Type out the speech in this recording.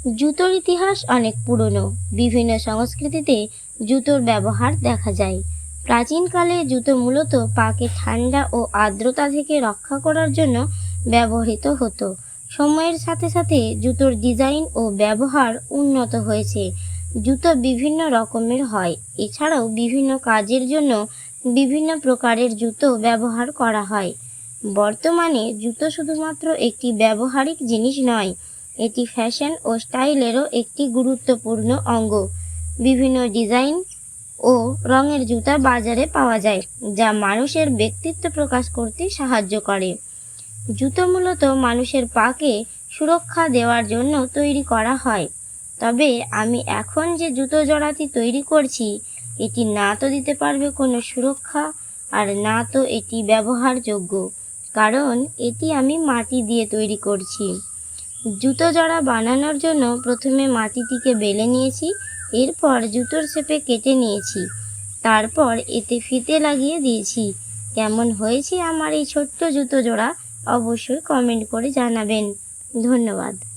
জুতোর ইতিহাস অনেক পুরনো। বিভিন্ন সংস্কৃতিতে জুতোর ব্যবহার দেখা যায়। প্রাচীনকালে জুতো মূলত পাকে ঠান্ডা ও আর্দ্রতা থেকে রক্ষা করার জন্য ব্যবহৃত হতো। সময়ের সাথে সাথে জুতোর ডিজাইন ও ব্যবহার উন্নত হয়েছে। জুতো বিভিন্ন রকমের হয়। এছাড়াও বিভিন্ন কাজের জন্য বিভিন্ন প্রকারের জুতো ব্যবহার করা হয়। বর্তমানে জুতো শুধুমাত্র একটি ব্যবহারিক জিনিস নয় এটি ফ্যাশন ও স্টাইলেরও একটি গুরুত্বপূর্ণ অঙ্গ। বিভিন্ন ডিজাইন ও রঙের জুতা বাজারে পাওয়া যায়, যা মানুষের ব্যক্তিত্ব প্রকাশ করতে সাহায্য করে। জুতো মূলত মানুষের পাকে সুরক্ষা দেওয়ার জন্য তৈরি করা হয়। তবে আমি এখন যে জুতো জোড়াটি তৈরি করছি, এটি না তো দিতে পারবে কোনো সুরক্ষা, আর না তো এটি ব্যবহারযোগ্য, কারণ এটি আমি মাটি দিয়ে তৈরি করছি। জুতো জড়া বানানোর জন্য প্রথমে মাটিটিকে বেলে নিয়েছি, এরপর জুতোর শেপে কেটে নিয়েছি। তারপর এতে ফিতে লাগিয়ে দিয়েছি। কেমন হয়েছে আমার এই ছোট্ট জুতো জোড়া অবশ্যই কমেন্ট করে জানাবেন। ধন্যবাদ।